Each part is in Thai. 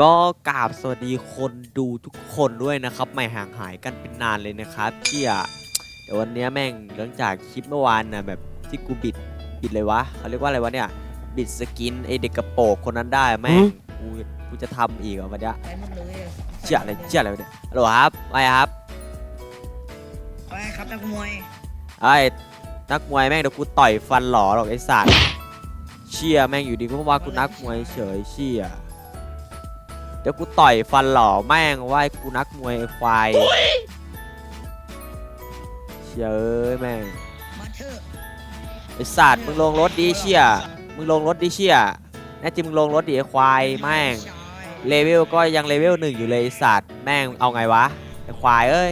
ก็กราบสวัสดีคนดูทุกคนด้วยนะครับ ไม่ห่างหายกันเป็นนานเลยนะครับเที่ยเดี๋ยววันเนี้ยแม่งหลังจากคลิปเมื่อวานนะแบบที่กูบิดบิดเลยวะเขาเรียกว่าอะไรวะเนี่ย บิดสกินไอเด็กกระโปรงคนนั้นได้แม่งกูกูจะทำอีกเหรอวันเนี้ยไปหมดเลยอะเชี่ยอะไรเชี่ยอะไรวะเนี่ยฮัลโหลครับไปครับไปครับนักมวยไอ้นักมวยแม่งเดี๋ยวกูต่อยฟันหล่อหรอกไอ้สัตว์เชี่ยแม่งอยู่ดีก็ว่ากูนักมวยเฉยเชี่ย เดี๋ยวกูต่อยฟันหล่อแม่งว่าให้กูนักมวยควายเชี่ยเอ้ยแม่งไอสัตว์มึงลงรถดิเชี่ยมึงลงรถดิเชี่ยแน่จริงมึงลงรถดิไอควายแม่งเลเวลก็ยังเลเวลหนึ่งอยู่เลยไอสัตว์แม่งเอาไงวะไอควายเอ้ย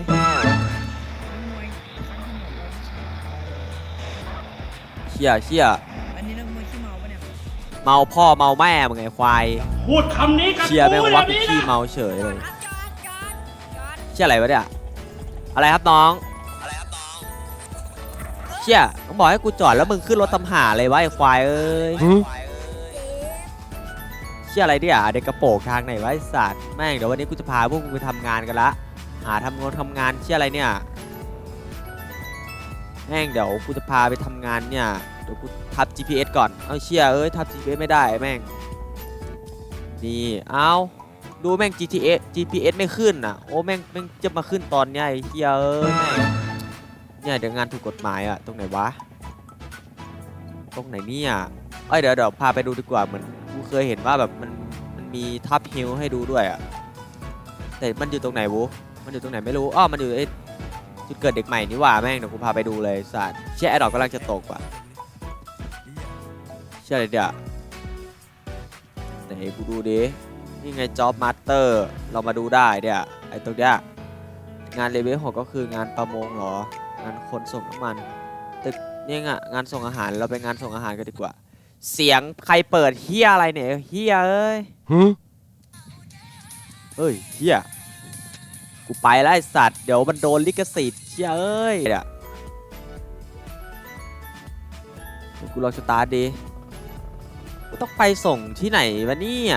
เชี่ยเชี่ยอันนี้นักมวย เมาพ่อเมาแม่มึงไงควายพูดคำนี้กับเชียร์แม่งกูวักเดี๋ยวนี้ขี้นะเมาเฉยเลยเชี่ยอะไรวะเนี่ยอะไรครับน้องเชี่ยต้องบอกให้กูจอดแล้วมึงขึ้นรถตำหาเลยวะไอ้ควายเอ้ยเชี่ยอะไรเนี่ยเด็กกระโปรงทางไหนวะไอ้สัตว์แม่งเดี๋ยววันนี้กูจะพาพวกมึงไปทำงานกันละหาทำงานทำงานเชี่ยอะไรเนี่ย แม่งเดี๋ยวกูจะพาไปทำงานเนี่ย เดี๋ยวกูทับ GPS ก่อน เอาเชี่ยเอ้ยทับ GPS ไม่ได้แม่ง นี่เอาดูแม่ง GPS GPS ไม่ขึ้นอะ โอ้แม่งแม่งจะมาขึ้นตอนเนี้ยไอ้เฮียเอ้ยแม่งเนี่ยเดี๋ยวงานถูกกฎหมายอะ ตรงไหนวะ ตรงไหนเนี่ยเอ้ยเดี๋ยวเดี๋ยวพาไปดูดีกว่าเหมือนกูเคยเห็นว่าแบบมันมันมีทับฮิลให้ดูด้วยอะแต่มันอยู่ตรงไหนวูมันอยู่ตรงไหนไม่รู้ อ้อ มันอยู่ไอ้ จุดเกิดเด็กใหม่นี่หว่าแม่งเดี๋ยวกูพาไปดูเลยสัตว์เชี่ยไอ้ดอกกำลังจะตกว่ะเชี่ยอะไรเดี๋ยวไหนกูดูดิ นี่ไง Job Master เรามาดูได้เนี่ยไอ้ตรงเนี้ยงานเลเวลหกก็คืองานประมงเหรอ งานคนส่งน้ำมันตึกเนี่ยงะงานส่งอาหารเราไปงานส่งอาหารกันดีกว่า เสียงใครเปิดเฮียอะไรเนี่ยเฮียเอ้ยเฮ้ยเฮีย กูไปแล้วไอสัตว์ เดี๋ยวมันโดนลิขสิทธิ์เฮียเอ้ยเนี่ยกูลองสตาร์ทดิกูต้องไปส่งที่ไหนวะเนี่ย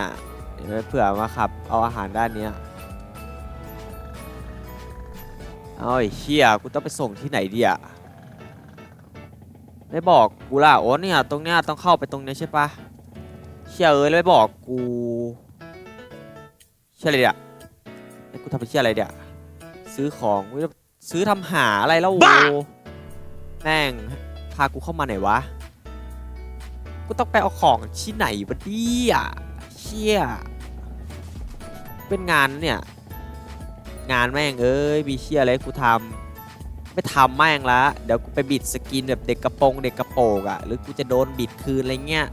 เดี๋ยวเผื่อมาขับ เอาอาหารด้านเนี้ยเอาไอ้เชี่ยกูต้องไปส่งที่ไหนดีอะไม่บอกกูล่ะโอ้เนี่ยตรงเนี้ยต้องเข้าไปตรงเนี้ยใช่ปะเชี่ยเอ้ยแล้วไม่บอกกูเชี่ยอะไรเนี่ยกูทำไปเชี่ยอะไรเนี่ย ซื้อของกูจะซื้อทำหาอะไรแล้วโอ้แม่งพากูเข้ามาไหนวะ กูต้องไปเอาของที่ไหนวะเนี่ยเชี่ย เป็นงานเนี่ย งานแม่งเอ้ยมีเชี่ยอะไรให้กูทำไม่ทำแม่งละ เดี๋ยวกูไปบิดสกินแบบเด็กกระโปรงเด็กกระโปรงอะหรือกูจะโดนบิดคืนอะไรเงี้ย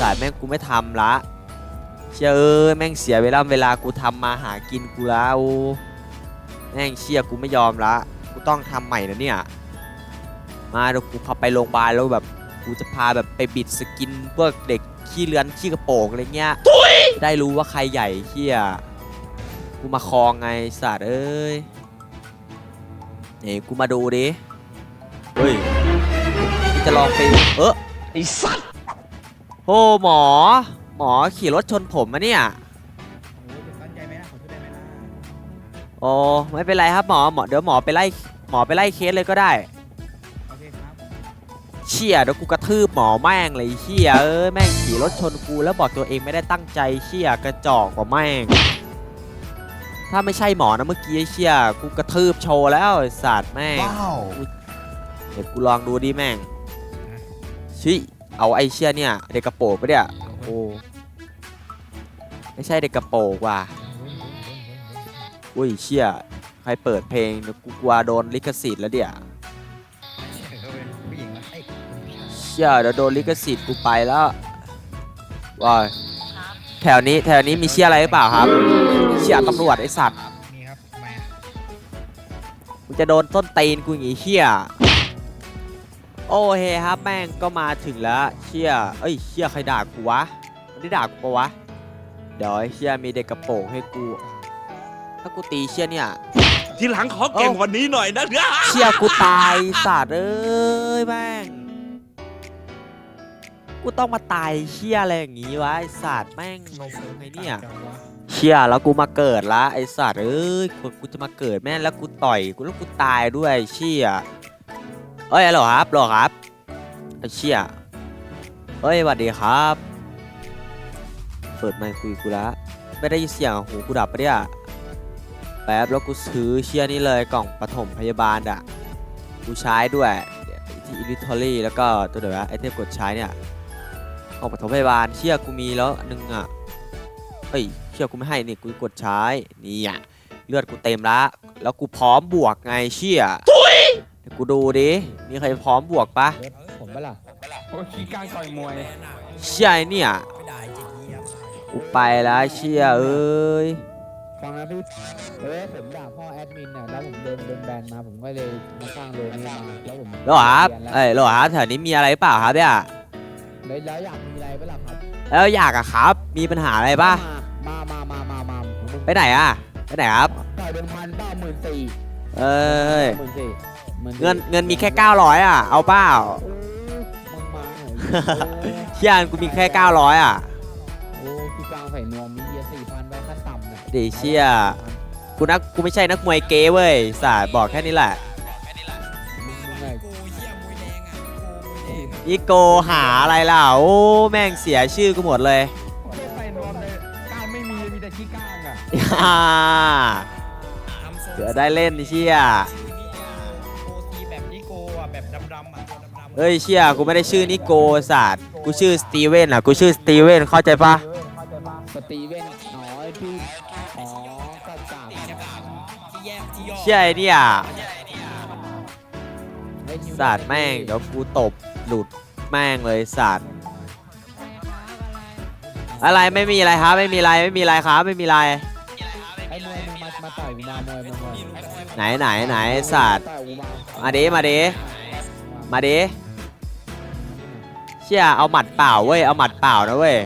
สายแม่งกูไม่ทำละ เชี่ยเอ้ยแม่งเสียเวลาเวลากูทำมาหากินกูแล้ว แม่งเชี่ยกูไม่ยอมละ กูต้องทำใหม่นะเนี่ย มาเดี๋ยวกูพาไปโรงพยาบาลแล้วแบบกูจะพาแบบไปบิดสกินพวกเด็กขี้เลือนขี้กระโปรงอะไรเงี้ยจะได้รู้ว่าใครใหญ่เขี้ยกูมาคลองไงสัตว์เอ้ยนี่กูมาดูดิเฮ้ยกูจะลองไปเออไอ้สัตว์โอ้หมอ หมอขี่รถชนผมมะเนี่ย อ้ไม่เป็นไรครับหมอหมอเดี๋ยวหมอไปไล่หมอไปไล่เคสเลยก็ได้โอเคครับเชี่ยเดี๋ยวกูกระทืบหมอแม่งเลยเชี่ยเอ้ยแม่งขี่รถชนกูแล้วบอกตัวเองไม่ได้ตั้งใจเชี่ยกระจอกกว่าแม่ง ถ้าไม่ใช่หมอนะเมื่อกี้ไอ้เชี่ยกูกระทืบโชว์แล้วไอ้สัตว์แม่งเดี๋ยวกูลองดูดิแม่งชิเอาไอ้เชี่ยเนี่ยเด็กกระโปรงปะเนี่ย โอ้ ไม่ใช่เด็กกระโปรงว่ะ อุ้ยเชี่ยใครเปิดเพลงเดี๋ยวกูกลัวโดนลิขสิทธิ์แล้วเดี๋ยวเขาเป็นผู้หญิงนะไอ้เชี่ยเดี๋ยวโดนลิขสิทธิ์กูไปแล้วว้ายแถวนี้แถวนี้มีเชี่ยอะไรหรือเปล่าครับเชี่ยตำรวจไอสัตว์นี่ครับทำไมอะกูจะโดนต้นตีนกูอย่างงี้เชี่ยโอเคครับแม่งก็มาถึงแล้วเชี่ยเอ้ยเชี่ยใครด่ากูวะมันได้ด่ากูปะวะเดี๋ยวไอ้เชี่ยมีเด็กกระโปรงให้กู ถ้ากูตีเชี่ยเนี่ย ทีหลังขอเก่งกว่านี้หน่อยนะเด้อเชี่ยกูตายสัตว์เอ้ยแม่งกูกูต้องมาตายเชี่ยอะไรอย่างงี้วะไอสัตว์แม่งงงไงเนี่ยจังวะเชี่ยแล้วกูมาเกิดละไอสัตว์เอ้ยกูกูจะมาเกิดแม่งแล้วกูต่อยกูแล้วกูตายด้วยเชี่ยเอ้ยเหรอครับเหรอครับไอเชี่ยเอ้ยสวัสดีครับ เปิดไมค์คุยกูละไม่ได้ยินเสียงหูกูดับปะเนี่ย แป๊บแล้วกูซื้อเชี่ยนี่เลยกล่องปฐมพยาบาลอะกูใช้ด้วยที่อินวิทอรี่แล้วก็ตัวเดี๋ยวนะไอเทมกดใช้เนี่ยกล่องปฐมพยาบาลเชี่ยกูมีแล้วอันนึงอะเฮ้ยเชี่ยกูไม่ให้นี่กูกดใช้นี่อะเลือดกูเต็มละแล้วกูพร้อมบวกไงเชี่ยเดี๋ยวกูดูดิมีใครพร้อมบวกปะรถผมปะล่ะโอ้ยขี้กลางต่อยมวยเชี่ยไอ้เนี่ยกูไปแล้วเชี่ยเอ้ย ฟังนะพี่เออผมด่าพ่อแอดมินน่ะแล้วผมโดนโดนแบนมาผมก็เลยมาสร้างโรงนี้มาแล้วผมแล้วเหรอครับเปลี่ยนแล้วเอ้ยแล้วเหรอครับแถวนี้มีอะไรเปล่าครับเนี่ยแล้วแล้วอยากมีอะไรปะล่ะครับ แล้วอยากอะครับ มีปัญหาอะไรปะมามามามามามาไปไหนอะไปไหนครับต่อยเป็นพันเก้าหมื่นสี่เอ้ยหมื่นสี่หมื่สี่เงินเงินมีแค่900อะเอาเปล่าโอ้มึงมาเหรอเชี่ยกูมีแค่900อะโอ้พี่กลางใส่นวม เนี่ยเดี๋ยวเชี่ยกูนักกูไม่ใช่นักมวยเก๋เว้ยสาดบอกแค่นี้แหละมึงมึงไงนี่โกหาอะไรล่ะโอ้แม่งเสียชื่อกูหมดเลยไม่ได้ใส่นวมเลยกล้างไม่มีมีแต่ขี้กล้างอะอ่าเดี๋ยวได้เล่นเชี่ยโอทีแบบนิโกอะแบบดำๆอะตัวดำๆเฮ้ยเชี่ยกูไม่ได้ชื่อนิโกศาสตร์กูชื่อสตีเวนอะกูชื่อสตีเวนเข้าใจปะสตีเวนอ๋อไอ้พี่อ๋อ กากากที่แยกที่ย่อเชี่ยไอ้เนี่ยไอ้นิวศาสตร์แม่งเดี๋ยวกูตบหลุดแม่งเลยศาสตร์อะไรไม่มีอะไรครับ ไม่มีอะไรไม่มีอะไรครับไม่มีอะไรไอ้มวยมึงมามาต่อยกูมามวยมามวยไหนไหนไหนศาสตร์ต่อยกูมามาดิมาดิมาดิเชี่ยเอาหมัดเปล่าเว้ยเอาหมัดเปล่านะเว้ย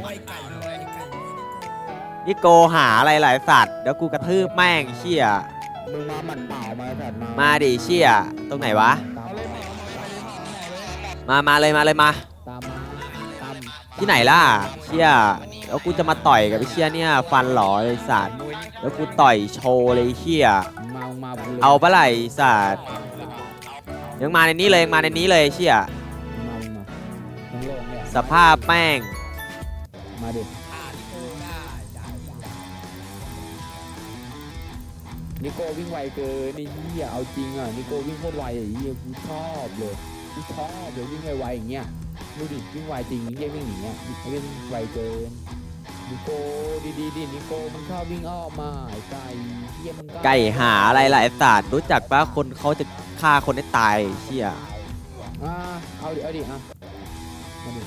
นี่โกหาอะไรหลายสัตว์เดี๋ยวกูกระทืบแม่งเชี่ยมึงมาหมัดเปล่ามาถัดมามาดิเชี่ยตรงไหนวะตามมามาเลยมาเลยมา ตามมาตามที่ไหนล่ะเชี่ยแล้วกูจะมาต่อยกับไอ้เชี่ยเนี่ยฟันหลอเลยสัตว์แล้วกูต่อยโชว์เลยไอ้เชี่ยมึงมามึงมากูลยเอาปะไหล่สัตว์ยังมาในนี้เลยยังมาในนี้เลยเชี่ยมึงมามึงมามึงลงเนี่ยสภาพแม่งมาดิ นิโก้วิ่งไวเกินนี่เหี้ยเอาจริงอะนิโก้วิ่งโคตรไวอะไอ้เหี้ยกูชอบเลยกูชอบเลยวิ่งไวๆอย่างเงี้ยดูดิวิ่งไวจริงเหี้ยวิ่งหนีอะวิ่งไวเกินนิโก้ดีๆดินิโก้มึงชอบวิ่งอ้อมมาไอ้ไก่เหี้ยมึงไก่หาอะไรหลายสัตว์รู้จักปะคนเขาจะฆ่าคนให้ตายเชี่ยอ่าเอาดิเอาดิอะมาดิ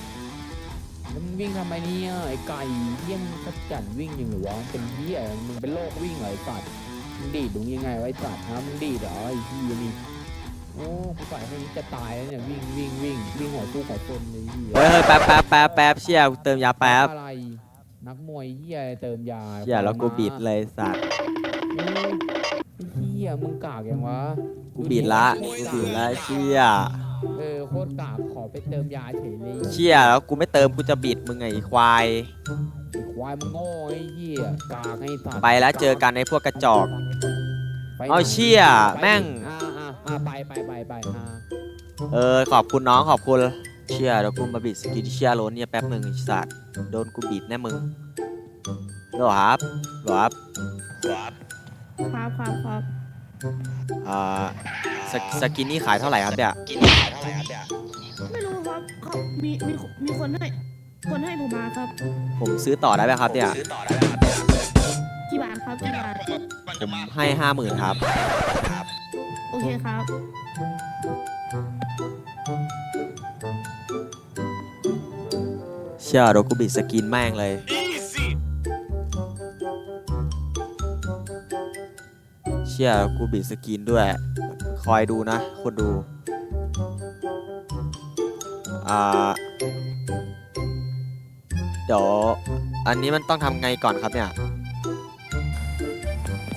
แล้วมึงวิ่งทำไมเนี่ยไอ้ไก่เหี้ยมึงขจันวิ่งยังหรือวะมึงเป็นเหี้ยมึงเป็นโรควิ่งเหรอไอ้สัตว์ มึงดีดมึงยังไงวะไอ้สัตว์ฮะมึงดีดเหรอไอ้เหี้ยนี่โอ้กูฝ่ายแค่นี้จะตายแล้วเนี่ยวิ่งวิ่งวิ่งวิ่งหัวสู้หัวชนเลยเหี้ยเฮ้ยเฮ้ยแป๊บแป๊บแป๊บแป๊บเชี่ยกูเติมยาแป๊บอะไร นักมวยเหี้ยเติมยาเชี่ยแล้วกูบิดเลยสัตว์โอ้ไอ้เหี้ยมึงกากยังวะกูบิดละกูบิดละเชี่ยเออโคตรกากขอไปเติมยาเฉยเลย เชี่ยแล้วกูไม่เติมกูจะบิดมึงไงไอ้ควายไอ้ ควายมึงโง่ไอ้เหี้ยกากให้สัตว์ไปแล้วเจอกันในพวกกระจอก ไปเอาเชี่ยไปแม่ง อ่าอ่าอ่าไปไปไปไปอ่าเออขอบคุณน้องขอบคุณเชี่ยเดี๋ยวกูมาบิดสกินเชี่ยโรนเนี่ยแป๊บหนึ่งไอ้สัตว์โดนกูบิดแน่มึงเหรอครับเหรอครับครับครับครับอ่าสกสกินนี่ขายเท่าไหร่ครับเนี่ยไม่รู้ครับเขามีมีมีคนให้ คนให้ผมมาครับผมซื้อต่อได้ไหมครับเนี่ยกี่บาทครับกี่บาทผมให้ห้าหมื่นครับ โอเคครับ เชี่ยเดี๋ยวกูบิดสกินแม่งเลย เชี่ยกูบิดสกินด้วย คอยดูนะ คนดู อ่า เดี๋ยวอันนี้มันต้องทำไงก่อนครับเนี่ย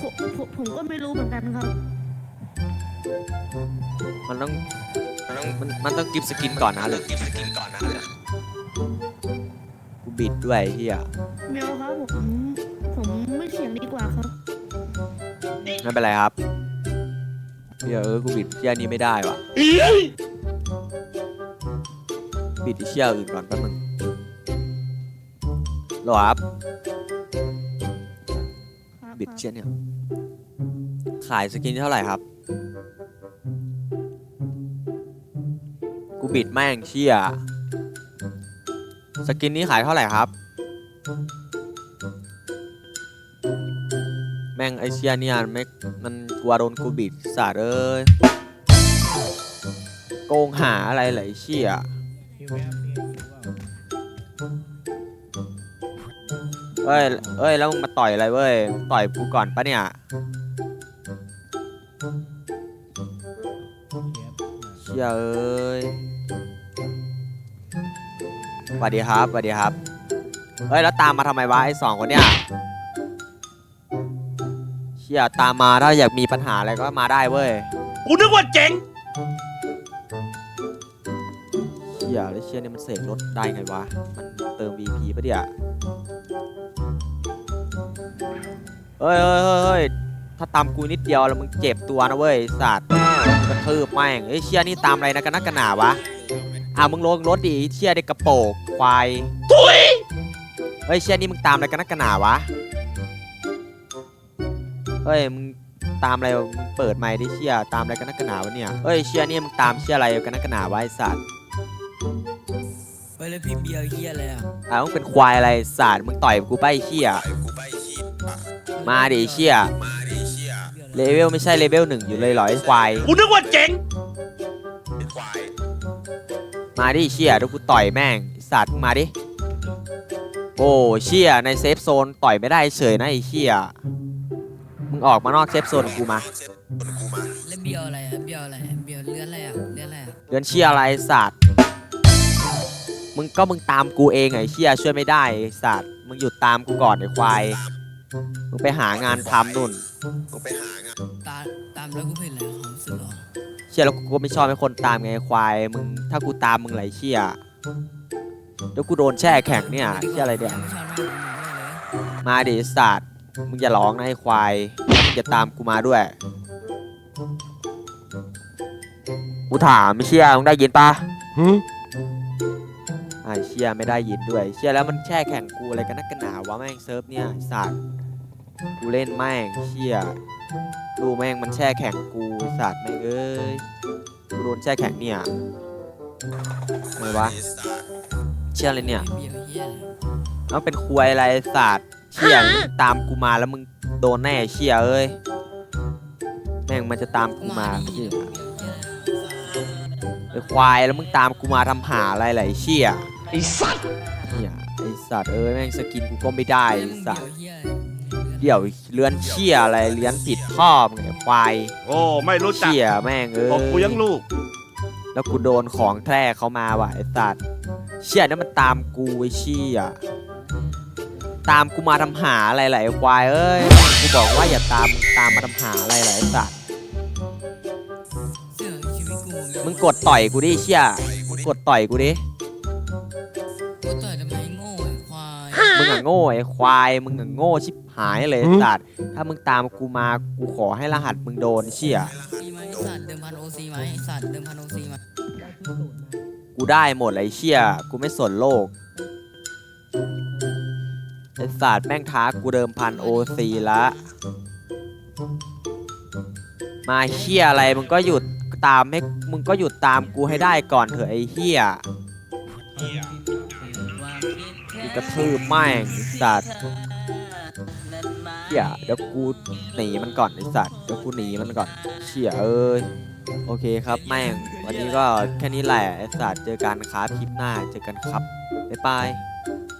ผมผมผมก็ไม่รู้เหมือนกันครับ มันต้องมันต้องมันมันต้องกิฟสกินก่อนนะหรือบิดด้วยไอ้เฮียเมียวครับผมผมไม่เสียงดีกว่าครับ ไม่เป็นไรครับเฮียเออกูบิดเชี่ยนี้ไม่ได้ว่ะบิดไอ้เชี่ยอื่นก่อนแป๊บนึง หรอครับครับบิดเชี่ยเนี่ยขายสกินเท่าไหร่ครับ กูบิดแม่งเชี่ยสกินนี้ขายเท่าไหร่ครับ แม่งไอเชียเนี่ยไม่มันกลัวโดนกูบิดสาดเอ้ยโกงหาอะไรเหรอไอเชี่ย เปล่าเอ้ย เอ้ย แล้วมึงมาต่อยอะไรเว้ย ต่อยกูก่อนปะเนี่ย เชี่ยเอ้ยสวัสดีครับสวัสดีครับเฮ้ย แล้วตามมาทำไมวะไอสองคนเนี่ย เชี่ยตามมาถ้าอยากมีปัญหาอะไรก็มาได้เว้ย กูนึกว่าเจ๋ง เชี่ยแล้วเชี่ยนี่มันเสกรถได้ไงวะ มันเติม VP ปะเดี๋ย เฮ้ยเฮ้ยเฮ้ยเฮ้ยถ้าตามกูนิดเดียวแล้วมึงเจ็บตัวนะเว้ยไอ้สัตว์กระทืบแม่งเฮ้ยเชี่ยนี่ตามอะไรนะกันนักกันหนาวะอะมึงลงรถดิไอ้เชี่ยเด็กกระโปงควายตุยเฮ้ยเชี่ยนี่มึงตามอะไรกันนักกันหนาวะเฮ้ยมึงตามอะไรวะมึงเปิดไมค์ดิเชี่ยตามอะไรกันนักกันหนาวะเนี่ยเฮ้ยเชี่ยนี่มึงตามเชี่ยอะไรกันนักกันหนาวะไอ้สัตว์ไปเลยพี่เบียร์เฮียอะไรอะอะมึงเป็นควายอะไรสารมึงต่อยกูไปะไอ้เชี่ย มาดิไอ้เชี่ยเลเวลไม่ใช่เลเวลหนึ่งอยู่เลยเหรอไอ้ควายกูนึกว่าเจ๋งมาดิไอ้เชี่ยเดี๋ยวกูต่อยแม่งไอ้สัตว์มึงมาดิโอ้เชี่ยในเซฟโซนต่อยไม่ได้เฉยนะไอ้เชี่ยมึงออกมานอกเซฟโซนของกูมาแล้วเบียร์อะไรอะเบียร์อะไรเบียร์เลือนอะไรอะเลือนอะไรอะเดือนเชี่ยอะไรไอ้สัตว์มึงก็มึงตามกูเองไอ้เชี่ยช่วยไม่ได้ไอ้สัตว์มึงหยุดตามกูก่อนไอ้ควาย มึงไปหางานทำนู่นตาตามแล้วกูเป็นอะไรความรู้สึกหรอเชี่ยแล้วกูก็ไม่ชอบให้คนตามไงไอ้ควายมึงถ้ากูตามมึงไหลเชี่ยแล้วกูโดนแช่แข็งเนี่ยเชี่ยอะไรเนี่ยไม่ชอบมากเลยมาดิไอ้สัตว์มึงอย่าร้องนะไอ้ควายมึงอย่าตามกูมาด้วยกูถามไม่เชี่ยมึงได้ยินปะไอ้เชียไม่ได้ยินด้วย เชียแล้วมันแช่แข็งกูอะไรกันนักกันหนาวะแม่งเซิร์ฟเนี่ยสัตว์กูเล่นแม่งเชียดูแม่งมันแช่แข็งกูสัตว์แม่งเอ้ยกูโดนแช่แข็งเนี่ยไงวะเชี่ยอะไรเนี่ยเบียร์เฮียอะไรมันเป็นควยอะไรศาสตร์เชียมึงตามกูมาแล้วมึงโดนแน่เชียเอ้ยแม่งมันจะตามกูมาเชียเบียร์เฮียอะไอควายแล้วมึงตามกูมาทำหาอะไรไหลเชี่ย ไอ้สัตว์เนี่ยไอ้สัตว์เอ้ยแม่งสกินกูก็ไม่ได้เบียไอ้ร์สัตว์เฮียเดี๋ยวเลื้อนเชี่ยอะไรเลื้อนติดท่อมึงไอ้ควายโอ้ไม่รู้จักเชี่ยแม่งเอ้ยบอกกูยังลูก แล้วกูโดนของแท้เขามาว่ะไอ้สัตว์เชี่ยนั่นมันตามกูไอ้เชี่ยตามกูมาทำหาอะไรไหลควายเอ้ยกูบอกว่าอย่าตามมึงตามมาทำหาอะไรไหลสัตว์เสื้อชีวิตกูมึงกดต่อยกูดิเชี่ยมึงกดต่อยกูดิ อะโง่ไอ้ควายมึงอะโง่ชิบหายเลยไอ้สัตว์ถ้ามึงตามกูมากูขอให้รหัสมึงโดนเชี่ยซีไหมสัตว์เดิมพันโอซีไหมสัตว์เดิมพันโอซีไหมกูได้หมดเลยไอ้เชี่ยกูไม่สนโลกไอ้สัตว์แม่งท้ากูเดิมพันโอซีละมาเชี่ยอะไรมึงก็หยุดตามให้มึงก็หยุดตามกูให้ได้ก่อนเถอะไอ้เฮียกู กระทืบแม่งไอ้สัตว์เชี่ยเดี๋ยวกูหนีมันก่อนไอสัตว์เดี๋ยวกูหนีมันก่อนเชี่ยเอ้ยโอเคครับแม่ง วันนี้ก็แค่นี้แหละไอสัตว์เจอกันครับคลิปหน้าเจอกันครับบ๊ายบาย